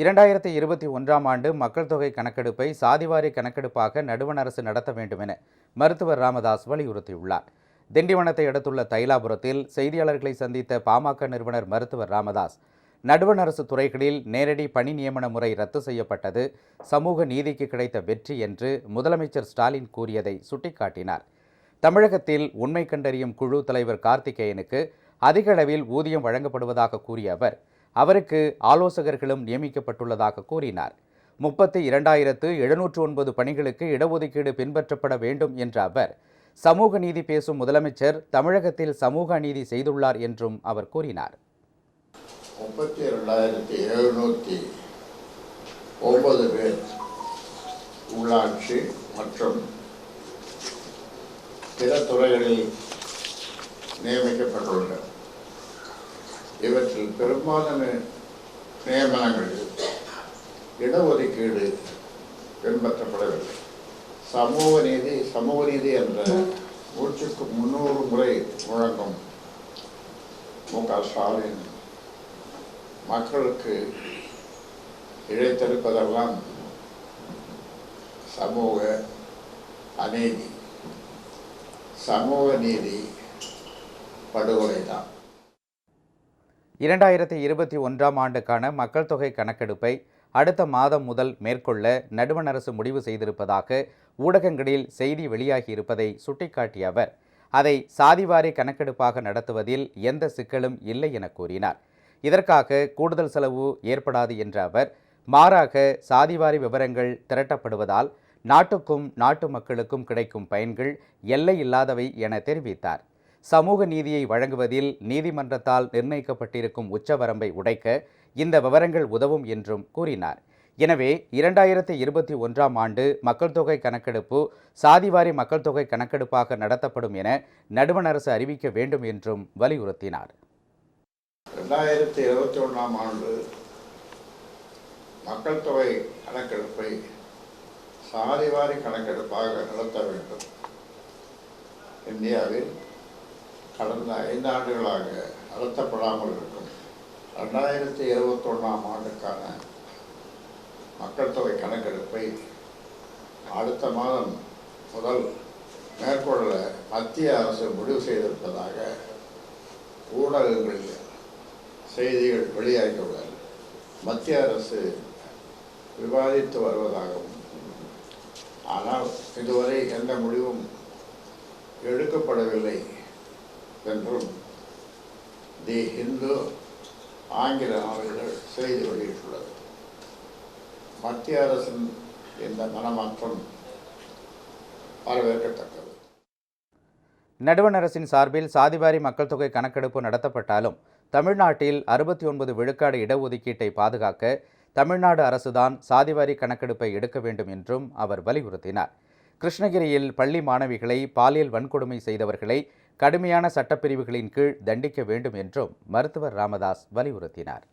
இரண்டாயிரத்தி இருபத்தி ஒன்றாம் ஆண்டு மக்கள் தொகை கணக்கெடுப்பை சாதிவாரி கணக்கெடுப்பாக நடுவண் அரசு நடத்த வேண்டும் என மருத்துவர் ராமதாஸ் வலியுறுத்தியுள்ளார். திண்டிவனத்தை அடுத்துள்ள தைலாபுரத்தில் செய்தியாளர்களை சந்தித்த பாமக நிறுவனர் மருத்துவர் ராமதாஸ் நடுவண் அரசு துறைகளில் நேரடி பணி நியமன முறை ரத்து செய்யப்பட்டது சமூக நீதிக்கு கிடைத்த வெற்றி என்று முதலமைச்சர் ஸ்டாலின் கூறியதை சுட்டிக்காட்டினார். தமிழகத்தில் உண்மை கண்டறியும் குழு தலைவர் கார்த்திகேயனுக்கு அதிக அளவில் ஊதியம் வழங்கப்படுவதாக கூறிய அவர் அவருக்கு ஆலோசகர்களும் நியமிக்கப்பட்டுள்ளதாக கூறினார். முப்பத்தி இரண்டாயிரத்து எழுநூற்று ஒன்பது பணிகளுக்கு இடஒதுக்கீடு பின்பற்றப்பட வேண்டும் என்ற அவர் சமூக நீதி பேசும் முதலமைச்சர் தமிழகத்தில் சமூக நீதி செய்துள்ளார் என்றும் அவர் கூறினார். முப்பத்தி இரண்டாயிரத்தி எழுநூற்றி ஒன்பது பேர் உள்ளாட்சி மற்றும் பிற துறைகளில் நியமிக்கப்பட்டுள்ளனர். இவற்றில் பெரும்பாலான நியமனங்கள் இடஒதுக்கீடு பின்பற்றப்படவில்லை. சமூக நீதி சமூக நீதி என்ற மூச்சுக்கு முன்னூறு முறை முழங்கும் மு க ஸ்டாலின் மக்களுக்கு இழைத்தெடுப்பதெல்லாம் சமூக அநீதி. சமூக நீதி படுகொலை தான் இரண்டாயிரத்தி இருபத்தி ஒன்றாம் ஆண்டுக்கான மக்கள் தொகை கணக்கெடுப்பை அடுத்த மாதம் முதல் மேற்கொள்ள நடுவண் அரசு முடிவு செய்திருப்பதாக ஊடகங்களில் செய்தி வெளியாகியிருப்பதை சுட்டிக்காட்டிய அவர் அதை சாதிவாரி கணக்கெடுப்பாக நடத்துவதில் எந்த சிக்கலும் இல்லை என கூறினார். இதற்காக கூடுதல் செலவு ஏற்படாது என்ற அவர் மாறாக சாதிவாரி விவரங்கள் திரட்டப்படுவதால் நாட்டுக்கும் நாட்டு மக்களுக்கும் கிடைக்கும் பயன்கள் எல்லை இல்லாதவை என தெரிவித்தார். சமூக நீதியை வழங்குவதில் நீதிமன்றத்தால் நிர்ணயிக்கப்பட்டிருக்கும் உச்சவரம்பை உடைக்க இந்த விவரங்கள் உதவும் என்றும் கூறினார். எனவே இரண்டாயிரத்தி இருபத்தி ஒன்றாம் ஆண்டு மக்கள் தொகை கணக்கெடுப்பு சாதிவாரி மக்கள் தொகை கணக்கெடுப்பாக நடத்தப்படும் என நடுவண் அரசு அறிவிக்க வேண்டும் என்றும் வலியுறுத்தினார். ரெண்டாயிரத்தி இருபத்தி ஒன்றாம் ஆண்டு மக்கள் தொகை கணக்கெடுப்பை சாதிவாரி கணக்கெடுப்பாக நடத்த வேண்டும். இந்தியாவில் கடந்த ஐந்து ஆண்டுகளாக அழுத்தப்படாமல் இருக்கும். ரெண்டாயிரத்தி இருபத்தொன்னாம் ஆண்டுக்கான மக்கள் தொகை கணக்கெடுப்பை அடுத்த மாதம் முதல் மேற்கொள்ள மத்திய அரசு முடிவு செய்திருப்பதாக ஊடகங்களில் செய்திகள் வெளியாகியுள்ளன. மத்திய அரசு விவாதித்து வருவதாகவும் ஆனால் இதுவரை எந்த முடிவும் எடுக்கப்படவில்லை என்றும் தி ஹிந்து ஆங்கில நாளிதழ் செய்தி வெளியிட்டுள்ளது. மத்திய அரசின் இந்த மனமாற்றம் வரவேற்கத்தக்கது. நடுவண் அரசின் சார்பில் சாதிவாரி மக்கள் தொகை கணக்கெடுப்பு நடத்தப்பட்டாலும் தமிழ்நாட்டில் அறுபத்தி ஒன்பது விழுக்காடு இடஒதுக்கீட்டை பாதுகாக்க தமிழ்நாடு அரசுதான் சாதிவாரி கணக்கெடுப்பை எடுக்க வேண்டும் என்றும் அவர் வலியுறுத்தினார். கிருஷ்ணகிரியில் பள்ளி மாணவிகளை பாலியல் வன்கொடுமை செய்தவர்களை கடுமையான சட்டப்பிரிவுகளின் கீழ் தண்டிக்க வேண்டும் என்றும் மருத்துவர் ராமதாஸ் வலியுறுத்தினார்.